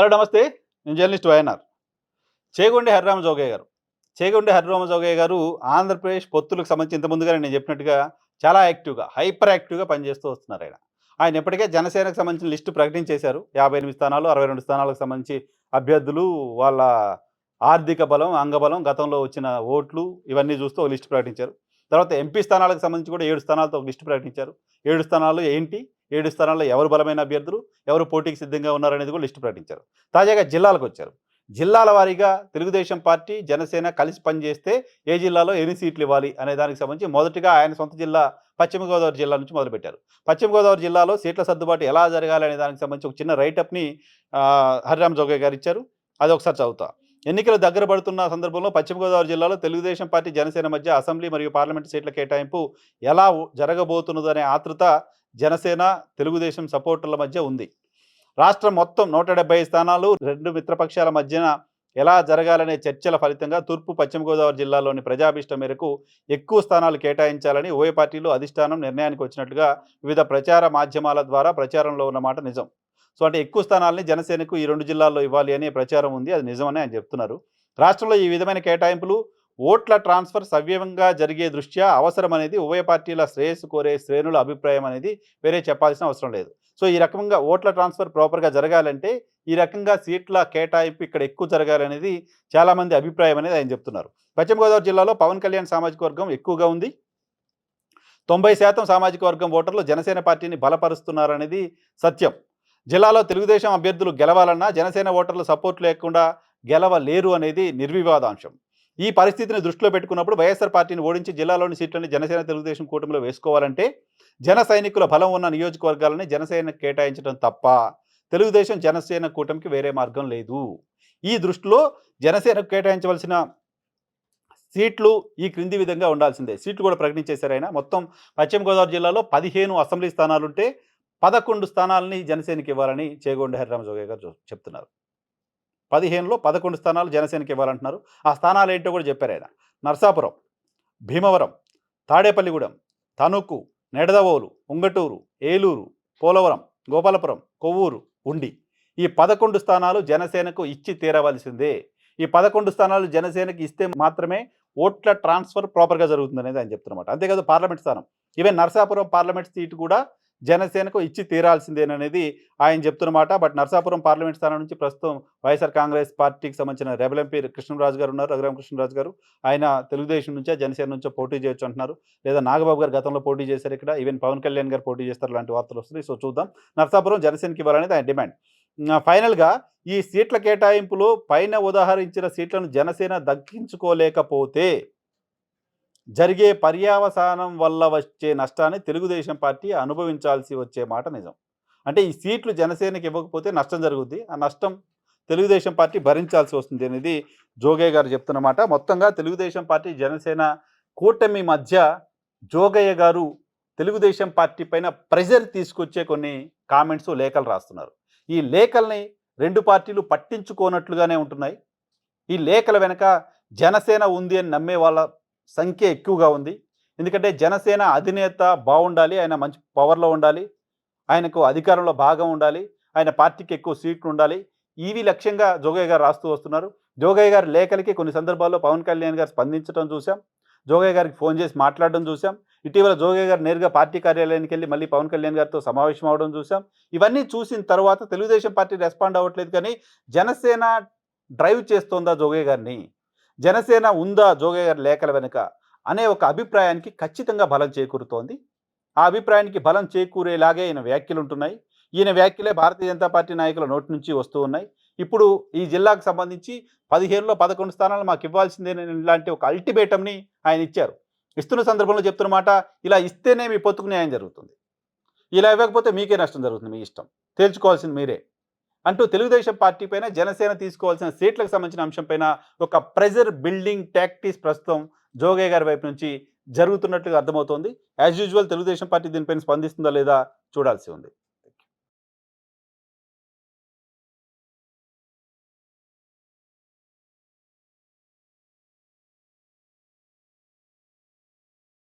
Hello నమస్తే. నేను journalist Y N R. Chegondi Harirama Jogaiah garu. Chegondi Harirama Jogayya గారు ఆంధ్రప్రదేశ్ పొత్తులకు సంబంధించి ఇంత ముందుగానే నేను చెప్పినట్టుగా చాలా యాక్టివ్గా హైపర్ యాక్టివ్గా పనిచేస్తూ వస్తున్నారు ఆయన. ఆయన ఇప్పటికే జనసేనకు సంబంధించిన లిస్టు ప్రకటించేశారు. యాభై ఎనిమిది స్థానాలు అరవై రెండు స్థానాలకు సంబంధించి అభ్యర్థులు వాళ్ళ ఆర్థిక బలం అంగబలం గతంలో వచ్చిన ఓట్లు ఇవన్నీ చూస్తూ ఒక లిస్టు ప్రకటించారు. తర్వాత ఎంపీ స్థానాలకు సంబంధించి కూడా ఏడు స్థానాలతో ఒక లిస్టు ప్రకటించారు. ఏడు స్థానాలు ఏంటి? ఏడు స్థానాల్లో ఎవరు బలమైన అభ్యర్థులు ఎవరు పోటీకి సిద్ధంగా ఉన్నారనేది కూడా లిస్టు ప్రకటించారు. తాజాగా జిల్లాలకు వచ్చారు. జిల్లాల వారీగా తెలుగుదేశం పార్టీ జనసేన కలిసి పనిచేస్తే ఏ జిల్లాలో ఎన్ని సీట్లు ఇవ్వాలి అనే దానికి సంబంధించి మొదటిగా ఆయన సొంత జిల్లా పశ్చిమ గోదావరి జిల్లా నుంచి మొదలుపెట్టారు. పశ్చిమ గోదావరి జిల్లాలో సీట్ల సర్దుబాటు ఎలా జరగాలి అనే దానికి సంబంధించి ఒక చిన్న రైటప్ని హరిరామ్ జోగయ్య గారు ఇచ్చారు. అది ఒకసారి చదువుతా. ఎన్నికలు దగ్గర పడుతున్న సందర్భంలో పశ్చిమ గోదావరి జిల్లాలో తెలుగుదేశం పార్టీ జనసేన మధ్య అసెంబ్లీ మరియు పార్లమెంటు సీట్ల కేటాయింపు ఎలా జరగబోతున్నదనే ఆతృత జనసేన తెలుగుదేశం సపోర్టర్ల మధ్య ఉంది. రాష్ట్రం మొత్తం నూట డెబ్బై స్థానాలు రెండు మిత్రపక్షాల మధ్యన ఎలా జరగాలనే చర్చల ఫలితంగా తూర్పు పశ్చిమ గోదావరి జిల్లాలోని ప్రజాభిష్టం మేరకు ఎక్కువ స్థానాలు కేటాయించాలని ఉభయ పార్టీలు అధిష్టానం నిర్ణయానికి వచ్చినట్టుగా వివిధ ప్రచార మాధ్యమాల ద్వారా ప్రచారంలో ఉన్నమాట నిజం. సో అంటే ఎక్కువ స్థానాలని జనసేనకు ఈ రెండు జిల్లాల్లో ఇవ్వాలి అనే ప్రచారం ఉంది అది నిజమని ఆయన చెప్తున్నారు. రాష్ట్రంలో ఈ విధమైన కేటాయింపులు ఓట్ల ట్రాన్స్ఫర్ సవ్యంగా జరిగే దృష్ట్యా అవసరం అనేది ఉభయ పార్టీల శ్రేయస్సు కోరే శ్రేణుల అభిప్రాయం అనేది వేరే చెప్పాల్సిన అవసరం లేదు. సో ఈ రకంగా ఓట్ల ట్రాన్స్ఫర్ ప్రాపర్గా జరగాలంటే ఈ రకంగా సీట్ల కేటాయింపు ఇక్కడ ఎక్కువ జరగాలనేది చాలామంది అభిప్రాయం అనేది ఆయన చెప్తున్నారు. పశ్చిమ గోదావరి జిల్లాలో పవన్ కళ్యాణ్ సామాజిక వర్గం ఎక్కువగా ఉంది. తొంభై శాతం సామాజిక వర్గం ఓటర్లు జనసేన పార్టీని బలపరుస్తున్నారనేది సత్యం. జిల్లాలో తెలుగుదేశం అభ్యర్థులు గెలవాలన్నా జనసేన ఓటర్లు సపోర్ట్ లేకుండా గెలవలేరు అనేది నిర్వివాదాంశం. ఈ పరిస్థితిని దృష్టిలో పెట్టుకున్నప్పుడు వైఎస్ఆర్ పార్టీని ఓడించి జిల్లాలోని సీట్లని జనసేన తెలుగుదేశం కూటమిలో వేసుకోవాలంటే జన సైనికుల బలం ఉన్న నియోజకవర్గాలని జనసేన కేటాయించడం తప్ప తెలుగుదేశం జనసేన కూటమికి వేరే మార్గం లేదు. ఈ దృష్టిలో జనసేనకు కేటాయించవలసిన సీట్లు ఈ క్రింది విధంగా ఉండాల్సిందే. సీట్లు కూడా ప్రకటించేశారు ఆయన. మొత్తం పశ్చిమ గోదావరి జిల్లాలో పదిహేను అసెంబ్లీ స్థానాలుంటే పదకొండు స్థానాలని జనసేనకి ఇవ్వాలని చేగొండ హరిరామజోగయ్య గారు చెప్తున్నారు. పదిహేనులో పదకొండు స్థానాలు జనసేనకి ఇవ్వాలంటున్నారు. ఆ స్థానాలు ఏంటో కూడా చెప్పారు ఆయన. నర్సాపురం భీమవరం తాడేపల్లిగూడెం తణుకు నెడదవోలు ఉంగటూరు ఏలూరు పోలవరం గోపాలపురం కొవ్వూరు ఉండి. ఈ పదకొండు స్థానాలు జనసేనకు ఇచ్చి తీరవలసిందే. ఈ పదకొండు స్థానాలు జనసేనకి ఇస్తే మాత్రమే ఓట్ల ట్రాన్స్ఫర్ ప్రాపర్గా జరుగుతుంది అనేది ఆయన చెప్తున్నమాట. అంతేకాదు పార్లమెంట్ స్థానం. ఈవెన్ నర్సాపురం పార్లమెంట్ సీటు కూడా జనసేనకు ఇచ్చి తీరాల్సిందేననేది ఆయన చెప్తున్నమాట బట్ నర్సాపురం పార్లమెంట్ స్థానం నుంచి ప్రస్తుతం వైఎస్ఆర్ కాంగ్రెస్ పార్టీకి సంబంధించిన రెబల్ ఎంపీ కృష్ణరాజు గారు ఉన్నారు. రఘురామ కృష్ణరాజు గారు ఆయన తెలుగుదేశం నుంచే జనసేన నుంచో పోటీ చేయొచ్చు అంటున్నారు. లేదా నాగబాబు గారు గతంలో పోటీ చేశారు ఇక్కడ. ఈవెన్ పవన్ కళ్యాణ్ గారు పోటీ చేస్తారు. లాంటి వార్తలు వస్తున్నాయి. సో చూద్దాం. నర్సాపురం జనసేనకి ఇవ్వాలనేది ఆయన డిమాండ్. ఫైనల్గా ఈ సీట్ల కేటాయింపులో పైన ఉదాహరించిన సీట్లను జనసేన దక్కించుకోలేకపోతే జరిగే పర్యావసానం వల్ల వచ్చే నష్టాన్ని తెలుగుదేశం పార్టీ అనుభవించాల్సి వచ్చే మాట నిజం. అంటే ఈ సీట్లు జనసేనకి ఇవ్వకపోతే నష్టం జరుగుద్ది. ఆ నష్టం తెలుగుదేశం పార్టీ భరించాల్సి వస్తుంది అనేది జోగయ్య గారు చెప్తున్నమాట మొత్తంగా తెలుగుదేశం పార్టీ జనసేన కూటమి మధ్య జోగయ్య గారు తెలుగుదేశం పార్టీ పైన ప్రెజర్ తీసుకొచ్చే కొన్ని కామెంట్స్ లేఖలు రాస్తున్నారు. ఈ లేఖల్ని రెండు పార్టీలు పట్టించుకోనట్లుగానే ఉంటున్నాయి. ఈ లేఖల వెనక జనసేన ఉంది అని నమ్మే వాళ్ళ సంఖ్య ఎక్కువగా ఉంది. ఎందుకంటే జనసేన అధినేత బాగుండాలి ఆయన మంచి పవర్లో ఉండాలి ఆయనకు అధికారంలో భాగం ఉండాలి ఆయన పార్టీకి ఎక్కువ సీట్లు ఉండాలి. ఇవి లక్ష్యంగా జోగయ్య గారు రాస్తూ వస్తున్నారు. జోగయ్య గారి లేఖలకి కొన్ని సందర్భాల్లో పవన్ కళ్యాణ్ గారు స్పందించడం చూసాం జోగయ్య గారికి ఫోన్ చేసి మాట్లాడడం చూసాం ఇటీవల జోగయ్య గారు నేరుగా పార్టీ కార్యాలయానికి వెళ్ళి మళ్ళీ పవన్ కళ్యాణ్ గారితో సమావేశం అవడం చూసాం ఇవన్నీ చూసిన తర్వాత తెలుగుదేశం పార్టీ రెస్పాండ్ అవ్వట్లేదు కానీ జనసేన డ్రైవ్ చేస్తోందా జోగయ్య గారిని? జనసేన ఉందా జోగయ్య గారి లేఖల వెనుక అనే ఒక అభిప్రాయానికి ఖచ్చితంగా బలం చేకూరుతోంది. ఆ అభిప్రాయానికి బలం చేకూరేలాగే ఈయన వ్యాఖ్యలు ఉంటున్నాయి ఈయన వ్యాఖ్యలే భారతీయ జనతా పార్టీ నాయకుల నోటి నుంచి వస్తూ ఉన్నాయి. ఇప్పుడు ఈ జిల్లాకు సంబంధించి పదిహేనులో పదకొండు స్థానాలు మాకు ఇవ్వాల్సిందే ఇలాంటి ఒక అల్టిమేటంని ఆయన ఇచ్చారు. ఇస్తున్న సందర్భంలో చెప్తున్నమాట ఇలా ఇస్తేనే మీ పొత్తుకు న్యాయం జరుగుతుంది. ఇలా ఇవ్వకపోతే మీకే నష్టం జరుగుతుంది మీ ఇష్టం. తేల్చుకోవాల్సింది మీరే. అంటూ తెలుగుదేశం పార్టీ పైన జనసేన తీసుకోవాల్సిన సీట్లకు సంబంధించిన అంశంపైన ఒక ప్రెజర్ బిల్డింగ్ టాక్టిక్స్ ప్రస్తుతం జోగయ్య గారి వైపు నుంచి జరుగుతున్నట్లుగా అర్థమవుతోంది. యాజ్ యూజువల్ తెలుగుదేశం పార్టీ దీనిపైన స్పందిస్తుందా లేదా చూడాల్సి ఉంది.